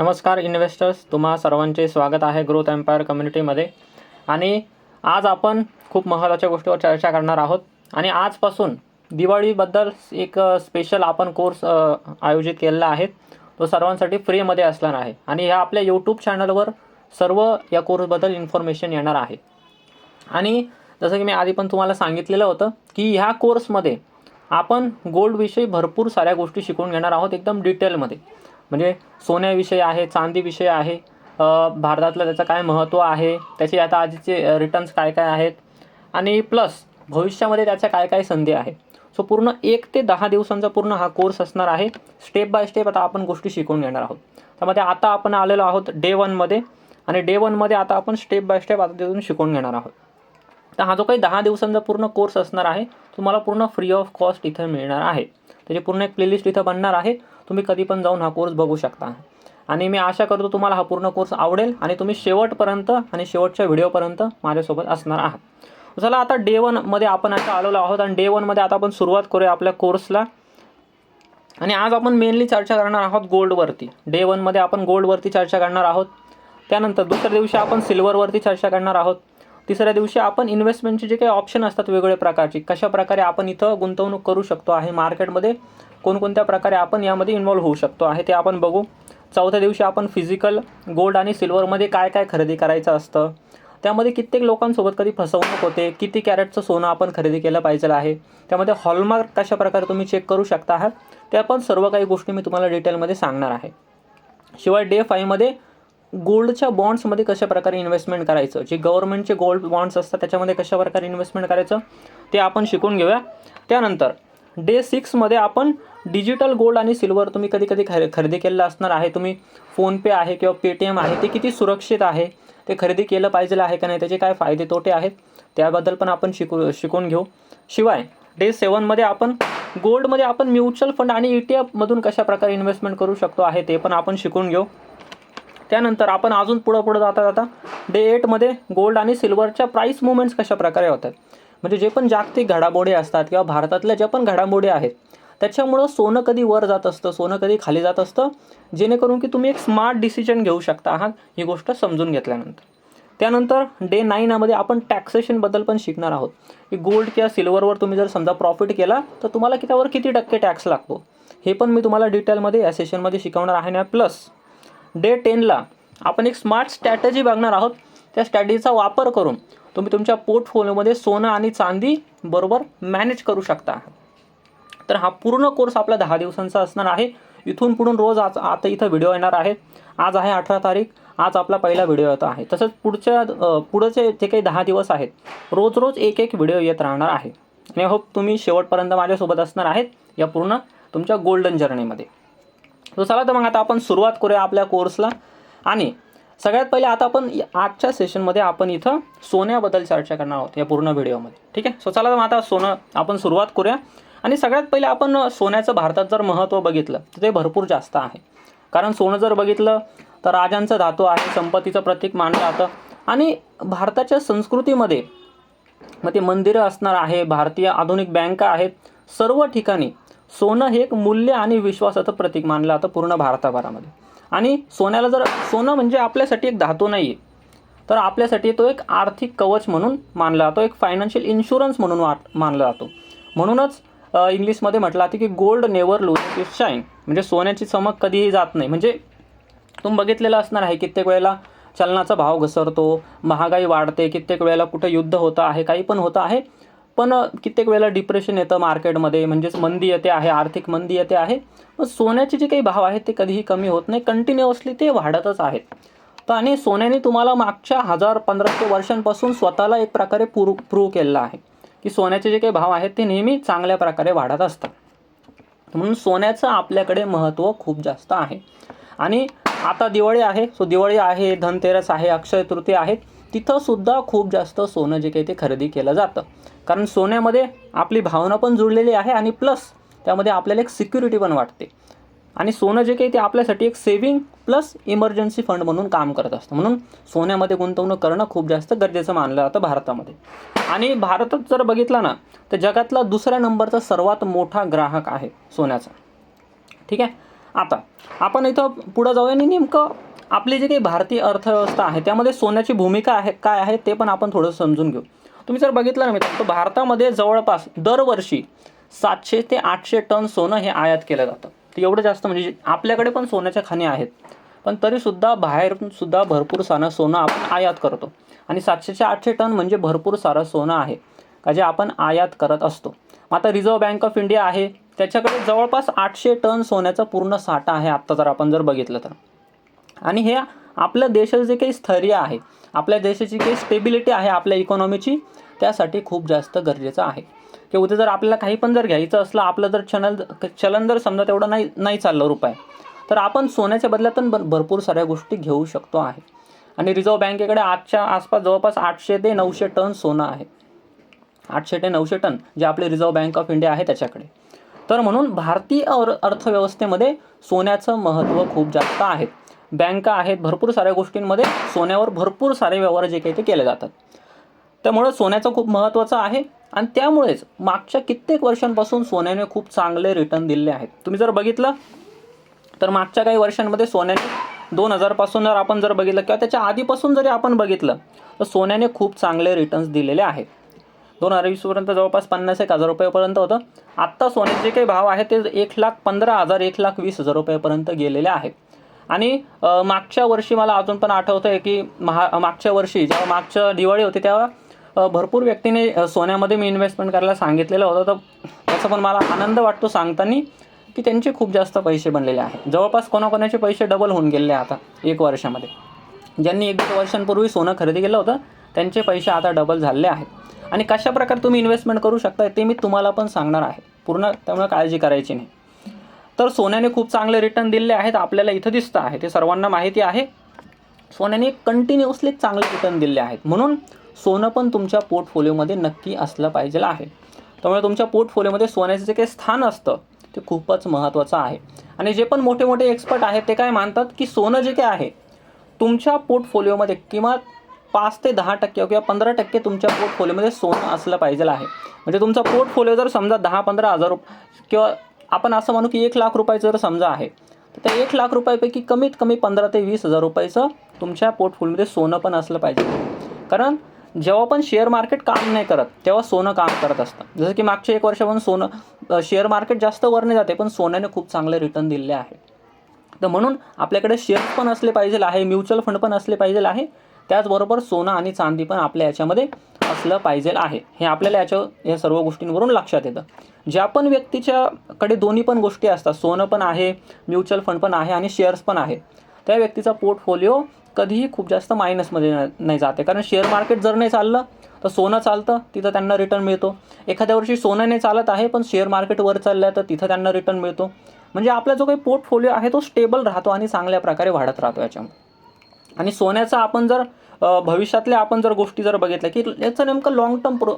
नमस्कार इन्व्हेस्टर्स तुम्हा सर्वांचे स्वागत आहे ग्रोथ एम्पायर कम्युनिटीमध्ये आणि आज आपण खूप महत्त्वाच्या गोष्टीवर चर्चा करणार आहोत. आणि आजपासून दिवाळीबद्दल एक स्पेशल आपण कोर्स आयोजित केलेला आहे. तो सर्वांसाठी फ्रीमध्ये असणार आहे. आणि ह्या आपल्या यूट्यूब चॅनलवर सर्व या कोर्सबद्दल इन्फॉर्मेशन येणार आहे. आणि जसं की मी आधी पण तुम्हाला सांगितलेलं होतं की ह्या कोर्समध्ये आपण गोल्डविषयी भरपूर साऱ्या गोष्टी शिकून घेणार आहोत एकदम डिटेलमध्ये म्हणजे सोन्याविषयी आहे चांदीविषयी आहे भारतातलं त्याचं काय महत्त्व आहे त्याचे आता आधीचे रिटर्न्स काय काय आहेत? आणि प्लस भविष्यामध्ये त्याच्या काय काय संधी आहे सो पूर्ण एक ते दहा दिवसांचा पूर्ण हा कोर्स असणार आहे. स्टेप बाय स्टेप आता आपण गोष्टी शिकून घेणार आहोत. त्यामध्ये आता आपण आलेलो आहोत डे वनमध्ये आणि डे वनमध्ये आता आपण स्टेप बाय स्टेप आता तिथून शिकून घेणार आहोत. तर हा जो काही दहा दिवसांचा पूर्ण कोर्स असणार आहे तुम्हाला पूर्ण फ्री ऑफ कॉस्ट इथं मिळणार आहे. त्याची पूर्ण एक प्लेलिस्ट इथं बनणार आहे. तुम्ही कधी पण जाऊन हा कोर्स बघू शकता. आणि मी आशा करतो तुम्हाला हा पूर्ण कोर्स आवडेल आणि तुम्ही शेवटपर्यंत आणि शेवटच्या व्हिडिओपर्यंत माझ्यासोबत असणार आहात. चला आता डे वनमध्ये आपण आता आलेलो आहोत आणि डे वनमध्ये आता आपण सुरुवात करूया आपल्या कोर्सला आणि आज आपण मेनली चर्चा करणार आहोत गोल्डवरती डे वनमध्ये आपण गोल्डवरती चर्चा करणार आहोत. त्यानंतर दुसऱ्या दिवशी आपण सिल्वरवरती चर्चा करणार आहोत. तिसऱ्या दिवशी आपण इन्व्हेस्टमेंटचे जे काही ऑप्शन असतात वेगवेगळ्या प्रकारचे कशा प्रकारे आपण इथं गुंतवणूक करू शकतो आहे मार्केटमध्ये कोणकोणत्या प्रकारे आपण यामध्ये इन्वॉल्व्ह होऊ शकतो आहे ते आपण बघू. चौथ्या दिवशी आपण फिजिकल गोल्ड आणि सिल्वरमध्ये काय काय खरेदी करायचं असतं. त्यामध्ये कित्येक लोकांसोबत कधी फसवणूक होते किती कॅरेटचं सोनं आपण खरेदी केलं पाहिजे आहे त्यामध्ये हॉलमार्क कशा प्रकारे तुम्ही चेक करू शकता आहात त्या पण सर्व काही गोष्टी मी तुम्हाला डिटेलमध्ये सांगणार आहे. शिवाय डे फाईव्हमध्ये गोल्डच्या बॉन्ड्समध्ये कशा प्रकारे इन्व्हेस्टमेंट करायचं जे गव्हर्नमेंटचे गोल्ड बॉन्ड्स असतात त्याच्यामध्ये कशा प्रकारे इन्व्हेस्टमेंट करायचं ते आपण शिकून घेऊया. त्यानंतर डे सिक्समध्ये आपण डिजिटल गोल्ड आणि सिल्वर तुम्ही कधी कधी खरे खरेदी केलेलं असणार आहे. तुम्ही फोनपे आहे किंवा पेटीएम आहे ते किती सुरक्षित आहे ते खरेदी केलं पाहिजे आहे का नाही त्याचे काय फायदे तोटे आहेत त्याबद्दल पण आपण शिकू शिकून घेऊ. शिवाय डे सेवनमध्ये आपण गोल्डमध्ये आपण म्युच्युअल फंड आणि ई टी एफमधून कशाप्रकारे इन्व्हेस्टमेंट करू शकतो आहे ते पण आपण शिकून घेऊ. त्यानंतर आपण अजून पुढं पुढं जाता जाता डे एटमध्ये गोल्ड आणि सिल्वरच्या प्राईस मुवमेंट्स कशा प्रकारे होतात? म्हणजे जे पण जागतिक घडामोडी असतात किंवा भारतातल्या ज्या पण घडामोडी आहेत त्याच्यामुळं सोनं कधी वर जात असतं सोनं कधी खाली जात असतं? जेणेकरून की तुम्ही एक स्मार्ट डिसिजन घेऊ शकता आहात ही गोष्ट समजून घेतल्यानंतर. त्यानंतर डे नाईनमध्ये आपण टॅक्सेशनबद्दल पण शिकणार आहोत. की गोल्ड किंवा सिल्वरवर तुम्ही जर समजा प्रॉफिट केला तर तुम्हाला की त्यावर किती टक्के टॅक्स लागतो? हे पण मी तुम्हाला डिटेलमध्ये या सेशनमध्ये शिकवणार आहे. ना प्लस डे टेनला आपण एक स्मार्ट स्ट्रॅटजी बघणार आहोत. त्या स्ट्रॅटजीचा वापर करून तुम्ही तुमच्या पोर्टफोलिओमध्ये सोनं आणि चांदी बरोबर मॅनेज करू शकता. तर हा पूर्ण कोर्स आपला दहा दिवसांचा असणार आहे. इथून पुढून रोज आज आता इथं व्हिडिओ येणार आहेत आज आहे अठरा तारीख. आज आपला पहिला व्हिडिओ येत आहे. तसंच पुढच्या पुढचे जे काही दहा दिवस आहेत रोज रोज एक एक व्हिडिओ येत राहणार आहे. आणि होप तुम्ही शेवटपर्यंत माझ्यासोबत असणार आहेत या पूर्ण तुमच्या गोल्डन जर्नीमध्ये तर चला तर मग आता आपण सुरुवात करूया आपल्या कोर्सला आणि सगळ्यात पहिले आता आपण आजच्या सेशनमध्ये आपण इथं सोन्याबद्दल चर्चा करणार आहोत या पूर्ण व्हिडिओमध्ये ठीक आहे? सो चला तर मग आता सोनं आपण सुरुवात करूया. आणि सगळ्यात पहिले आपण सोन्याचं भारतात जर महत्त्व बघितलं तर ते भरपूर जास्त आहे. कारण सोनं जर बघितलं तर राजांचं धातू आहे संपत्तीचं प्रतीक मानलं जातं. आणि भारताच्या संस्कृतीमध्ये मग ते मंदिरं असणार आहे भारतीय आधुनिक बँका आहेत सर्व ठिकाणी सोनं हे एक मूल्य आणि विश्वासाचं प्रतीक मानलं जातं पूर्ण भारताभरामध्ये. आणि सोन्याला जर सोनं म्हणजे आपल्यासाठी एक धातू नाही आहे तर आपल्यासाठी तो एक आर्थिक कवच म्हणून मानला जातो एक फायनान्शियल इन्शुरन्स म्हणून वाट मानला जातो. म्हणूनच इंग्लिशमध्ये म्हटलं जातं की gold never lose it shine म्हणजे सोन्याची चमक कधीही जात नाही. म्हणजे तुम्ही बघितलेलं असणार आहे कित्येक वेळेला चलनाचा भाव घसरतो महागाई वाढते कित्येक वेळेला कुठं युद्ध होतं आहे काही पण होतं आहे. पण कित्येक वेळेला डिप्रेशन येतं मार्केटमध्ये म्हणजेच मंदी येते आहे आर्थिक मंदी येते आहे. मग सोन्याचे जे काही भाव आहेत ते कधीही कमी होत नाही कंटिन्युअसली ते वाढतच आहेत. तर आणि सोन्याने तुम्हाला मागच्या हजार पंधराशे वर्षांपासून स्वतःला एक प्रकारे प्रू प्रूव्ह केलेला आहे. की सोन्याचे जे काही भाव आहेत ते नेहमी चांगल्या प्रकारे वाढत असतात. म्हणून सोन्याचं आपल्याकडे महत्त्व खूप जास्त आहे. आणि आता दिवाळी आहे सो दिवाळी आहे धनतेरस आहे अक्षय तृतीय आहेत तिथंसुद्धा खूप जास्त सोनं जे काही ते खरेदी केलं जातं. कारण सोन्यामध्ये आपली भावना पण जुळलेली आहे आणि प्लस त्यामध्ये आपल्याला एक सिक्युरिटी पण वाटते. आणि सोनं जे काही ते आपल्यासाठी एक सेविंग प्लस इमर्जन्सी फंड म्हणून काम करत असतं. म्हणून सोन्यामध्ये गुंतवणूक करणं खूप जास्त गरजेचं मानलं जातं भारतामध्ये. आणि भारतात जर बघितलं ना तर जगातला दुसऱ्या नंबरचा सर्वात मोठा ग्राहक आहे सोन्याचा. ठीक आहे? आता आपण इथं पुढं जाऊया आणि नेमकं आपली जी काही भारतीय अर्थव्यवस्था आहे त्यामध्ये सोन्याची भूमिका आहे काय आहे ते पण आपण थोडं समजून घेऊ. तुम्ही जर बघितलं ना मित्रांनो तर भारतामध्ये जवळपास दरवर्षी सातशे ते आठशे टन सोनं हे आयात केलं जातं. तर एवढं जास्त म्हणजे आपल्याकडे पण सोन्याच्या खाणी आहेत. पण तरीसुद्धा बाहेरून सुद्धा भरपूर सारं सोनं आपण आयात करतो. आणि सातशेच्या आठशे टन म्हणजे भरपूर सारं सोनं आहे. का जे आपण आयात करत असतो. आता रिझर्व्ह बँक ऑफ इंडिया आहे. त्याच्याकडे जवळपास आठशे टन सोन्याचा पूर्ण साठा आहे आत्ता जर आपण जर बघितलं तर. आणि हे आपल्या देशाचं जे काही स्थैर्य आहे आपल्या देशाची काही स्टेबिलिटी आहे आपल्या इकॉनॉमीची त्यासाठी खूप जास्त गरजेचं आहे. की उद्या जर आपल्याला काही पण जर घ्यायचं असलं आपलं जर चलन चलन जर समजा तेवढं नाही नाही चाललं रुपये तर आपण सोन्याच्या बदल्यातून पण भरपूर साऱ्या गोष्टी घेऊ शकतो आहे. आणि रिझर्व्ह बँकेकडे आजच्या आसपास जवळपास आठशे ते नऊशे टन सोनं आहे. आठशे ते नऊशे टन जे आपले रिझर्व्ह बँक ऑफ इंडिया आहे त्याच्याकडे. तर म्हणून भारतीय अर अर्थव्यवस्थेमध्ये सोन्याचं महत्त्व खूप जास्त आहे. बँका आहेत भरपूर साऱ्या गोष्टींमध्ये सोन्यावर भरपूर सारे व्यवहार जे काही ते केले जातात. त्यामुळं सोन्याचं खूप महत्त्वाचं आहे. आणि त्यामुळेच मागच्या कित्येक वर्षांपासून सोन्याने खूप चांगले रिटर्न दिले आहेत. तुम्ही जर बघितलं तर मागच्या काही वर्षांमध्ये सोन्याने दोन हजारपासून जर आपण जर बघितलं किंवा त्याच्या आधीपासून जरी आपण बघितलं तर सोन्याने खूप चांगले रिटर्न्स दिलेले आहेत. दोन हजार वीसपर्यंत जवळपास पन्नास एक हजार रुपयेपर्यंत होतं. आत्ता सोन्याचे जे काही भाव आहे ते एक लाख पंधरा हजार एक लाख वीस हजार रुपयेपर्यंत गेलेले आहेत. आणि मागच्या वर्षी मला अजून पण आठवतं आहे की महा मागच्या वर्षी जेव्हा मागच्या दिवाळी होती तेव्हा भरपूर व्यक्तीने सोन्यामध्ये मी इन्व्हेस्टमेंट करायला सांगितलेलं होतं. तर त्याचा पण मला आनंद वाटतो सांगताना की त्यांचे खूप जास्त पैसे बनलेले आहेत. जवळपास कोणाकोणाचे पैसे डबल होऊन गेले आता एक वर्षामध्ये. ज्यांनी एक दोन वर्षांपूर्वी सोनं खरेदी केलं होतं त्यांचे पैसे आता डबल झालेले आहेत. आणि कशा प्रकारे तुम्ही इन्व्हेस्टमेंट करू शकता ते मी तुम्हाला पण सांगणार आहे. पूर्ण त्यामुळे काळजी करायची नाही. तर सोन्याने खूप चांगले रिटर्न दिले आहेत आपल्याला इथं दिसतं आहे. ते सर्वांना माहिती आहे. सोन्याने कंटिन्युअसली चांगले रिटर्न दिले आहेत. म्हणून सोनं पण तुमच्या पोर्टफोलिओमध्ये नक्की असलं पाहिजे आहे. त्यामुळे तुमच्या पोर्टफोलिओमध्ये सोन्याचं जे काही स्थान असतं ते खूपच महत्त्वाचं आहे. आणि जे पण मोठे मोठे एक्सपर्ट आहेत ते काय मानतात की सोनं जे काय आहे तुमच्या पोर्टफोलिओमध्ये किंवा पाच ते दहा टक्के किंवा पंधरा टक्के तुमच्या पोर्टफोलिओमध्ये सोनं असलं पाहिजे आहे. म्हणजे तुमचा पोर्टफोलिओ जर समजा दहा पंधरा हजार रुप किंवा आपण असं म्हणू की एक लाख रुपयाचं जर समजा आहे तर त्या एक लाख रुपयापैकी कमीत कमी पंधरा ते वीस हजार रुपयाचं तुमच्या पोर्टफोलिओमध्ये सोनं पण असलं पाहिजे. कारण जेव्हा पण शेअर मार्केट काम नाही करत तेव्हा सोनं काम करत असतं. जसं की मागच्या एक वर्षापासून सोनं शेअर मार्केट जास्त वरने जाते पण सोन्याने खूप चांगले रिटर्न दिले आहे. तर म्हणून आपल्याकडे शेअर्स पण असले पाहिजे आहे म्युच्युअल फंड पण असले पाहिजे आहे त्याचबरोबर सोनं आणि चांदी पण आपल्या याच्यामध्ये असलं पाहिजे आहे. हे आपल्याला याच्या या सर्व गोष्टींवरून लक्षात येतं. ज्या पण व्यक्तीच्याकडे दोन्ही पण गोष्टी असतात सोनं पण आहे म्युच्युअल फंड पण आहे आणि शेअर्स पण आहे त्या व्यक्तीचा पोर्टफोलिओ कधीही खूप जास्त मायनसमध्ये नाही जाते. कारण शेअर मार्केट जर नाही चाललं तर सोनं चालतं तिथं त्यांना रिटर्न मिळतो. एखाद्या वर्षी सोनं नाही चालत आहे पण शेअर मार्केट वर चाललं तर तिथं त्यांना रिटर्न मिळतो. म्हणजे आपला जो काही पोर्टफोलिओ आहे तो स्टेबल राहतो आणि चांगल्या प्रकारे वाढत राहतो याच्यामध्ये आणि सोन्याचा आपण जर भविष्यातल्या आपण जर गोष्टी जर बघितल्या की याचं नेमकं लॉंग टर्म प्रो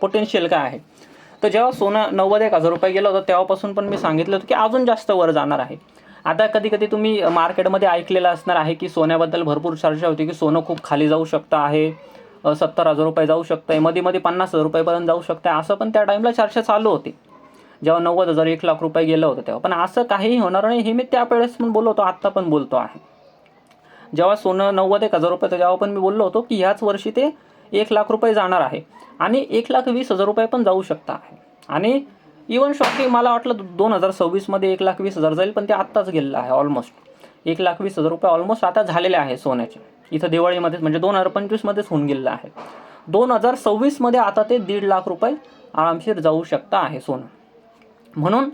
पोटेन्शियल काय आहे? तर जेव्हा सोनं नव्वद एक हजार रुपये गेलं होतं तेव्हापासून पण मी सांगितलं होतं की अजून जास्त वर जाणार आहे. आता कधी कधी तुम्ही मार्केटमध्ये ऐकलेलं असणार आहे की सोन्याबद्दल भरपूर चर्चा होती की सोनं खूप खाली जाऊ शकतं आहे सत्तर हजार रुपये जाऊ शकतं आहे मध्ये मध्ये पन्नास हजार रुपयेपर्यंत जाऊ शकतं आहे असं पण त्या टाईमला चर्चा चालू होती. जेव्हा नव्वद हजार एक लाख रुपये गेलं होतं तेव्हा. पण असं काहीही होणार नाही हे मी त्यावेळेस पण बोललो होतो आत्ता पण बोलतो आहे. जेव्हा सोनं नव्वद एक हजार रुपये तेव्हा पण मी बोललो होतो की ह्याच वर्षी ते एक लाख रुपये जाणार आहे. आणि एक लाख वीस हजार रुपये पण जाऊ शकता आहे. आणि इवन शॉकिंग मला वाटलं दोन हजार सव्वीसमध्ये एक लाख वीस हजार जाईल पण ते आत्ताच गेलेलं आहे ऑलमोस्ट एक लाख वीस हजार रुपये ऑलमोस्ट आता झालेले आहे सोन्याचे. इथं दिवाळीमध्येच म्हणजे दोन हजार पंचवीसमध्येच होऊन गेलेलं आहे. दोन हजार सव्वीसमध्ये आता ते दीड लाख रुपये आरामशीर जाऊ शकता आहे सोनं. म्हणून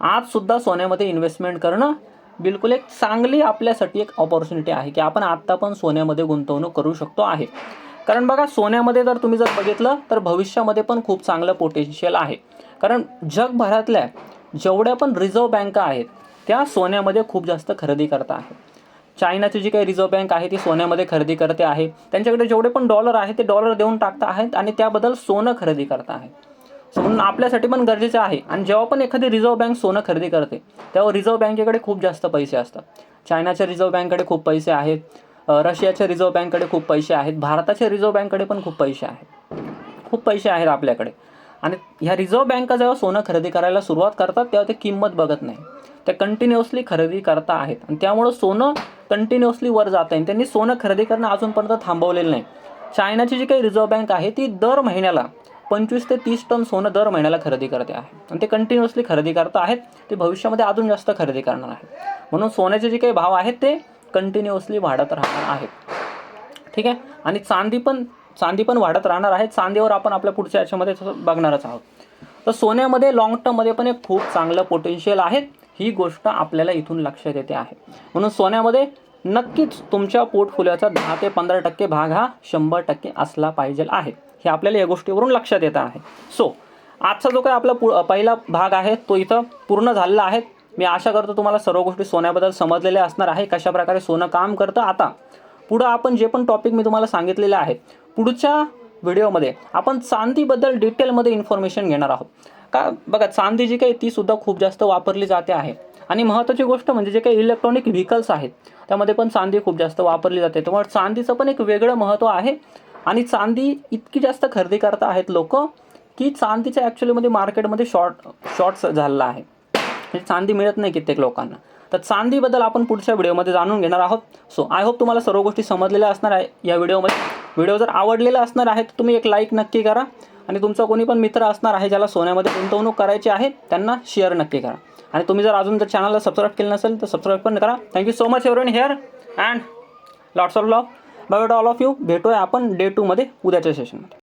आजसुद्धा सोन्यामध्ये इन्व्हेस्टमेंट करणं बिलकुल एक चांगली आपल्यासाठी एक ऑपॉर्च्युनिटी आहे की आपण आत्ता पण सोन्यामध्ये गुंतवणूक करू शकतो आहे. कारण बघा सोन्यामध्ये जर तुम्ही जर बघितलं तर भविष्यामध्ये पण खूप चांगलं पोटेन्शियल आहे. कारण जगभरातल्या जेवढ्या पण रिझर्व्ह बँका आहेत त्या सोन्यामध्ये खूप जास्त खरेदी करत आहेत. चायनाची जी काही रिझर्व्ह बँक आहे ती सोन्यामध्ये खरेदी करते आहे. त्यांच्याकडे जेवढे पण डॉलर आहे ते डॉलर देऊन टाकत आहेत आणि त्याबद्दल सोनं खरेदी करत आहे. So, म्हणून आपल्यासाठी पण गरजेचं आहे. आणि जेव्हा पण एखादी रिझर्व्ह बँक सोनं खरेदी करते तेव्हा रिझर्व्ह बँकेकडे खूप जास्त पैसे असतात. चायनाच्या रिझर्व्ह बँककडे खूप पैसे आहेत. रशियाच्या रिझर्व्ह बँककडे खूप पैसे आहेत. भारताच्या रिझर्व्ह बँककडे पण खूप पैसे आहेत. खूप पैसे आहेत आपल्याकडे. आणि ह्या रिझर्व्ह बँका जेव्हा सोनं खरेदी करायला सुरुवात करतात तेव्हा ते किंमत बघत नाही. ते कंटिन्युअसली खरेदी करता आहेत. आणि त्यामुळं सोनं कंटिन्युअसली वर जात आहे त्यांनी सोनं खरेदी करणं अजूनपर्यंत थांबवलेलं नाही. चायनाची जी काही रिझर्व्ह बँक आहे ती दर महिन्याला पंचवीस ते तीस टन सोनं दर महिन्याला खरेदी करते आहे. आणि ते कंटिन्युअसली खरेदी करत आहेत. ते भविष्यामध्ये अजून जास्त खरेदी करणार आहेत. म्हणून सोन्याचे जे काही भाव आहेत ते कंटिन्युअसली वाढत राहणार आहेत ठीक आहे? आणि चांदी पण चांदी पण वाढत राहणार आहे. चांदीवर आपण आपल्या पुढच्या याच्यामध्ये बघणारच आहोत. तर सोन्यामध्ये लॉंग टर्ममध्ये पण एक खूप चांगलं पोटेन्शियल आहे. ही गोष्ट आपल्याला इथून लक्षात येते आहे. म्हणून सोन्यामध्ये नक्कीच तुमच्या पोर्टफोलिओचा दहा ते पंधरा टक्के भाग हा शंभर टक्के असला पाहिजे आहे. हे आपल्याला या गोष्टीवरून लक्षात येत आहे. सो आजचा जो काही आपला पु पहिला भाग आहे तो इथं पूर्ण झालेला आहे. मी आशा करतो तुम्हाला सर्व गोष्टी सोन्याबद्दल समजलेल्या असणार आहे कशा प्रकारे सोनं काम करतं. आता पुढं आपण जे पण टॉपिक मी तुम्हाला सांगितलेले आहे पुढच्या व्हिडिओमध्ये आपण चांदीबद्दल डिटेलमध्ये इन्फॉर्मेशन घेणार आहोत. का बघा चांदी जी काही तीसुद्धा खूप जास्त वापरली जाते आहे. आणि महत्त्वाची गोष्ट म्हणजे जे काही इलेक्ट्रॉनिक व्हेकल्स आहेत त्यामध्ये पण चांदी खूप जास्त वापरली जाते. त्यामुळे चांदीचं पण एक वेगळं महत्त्व आहे. आणि चांदी इतकी जास्त खरेदी करता आहेत लोक की चांदीच्या ॲक्च्युलीमध्ये मार्केटमध्ये शॉर्ट शॉर्ट्स झालेला आहे. म्हणजे चांदी मिळत नाही कित्येक लोकांना. तर चांदीबद्दल आपण पुढच्या व्हिडिओमध्ये जाणून घेणार आहोत. सो आय होप तुम्हाला सर्व गोष्टी समजलेल्या असणार आहे या व्हिडिओमध्ये. व्हिडिओ जर आवडलेला असणार आहे तर तुम्ही एक लाईक नक्की करा. आणि तुमचा कोणी पण मित्र असणार आहे ज्याला सोन्यामध्ये गुंतवणूक करायची आहे त्यांना शेअर नक्की करा. आणि तुम्ही जर अजून जर चॅनलला सबस्क्राईब केलं नसेल तर सबस्क्राईब पण करा. Thank you so much everyone here and lots of laugh bye all of you भेटूया आपण डे टूमध्ये उद्याच्या सेशनमध्ये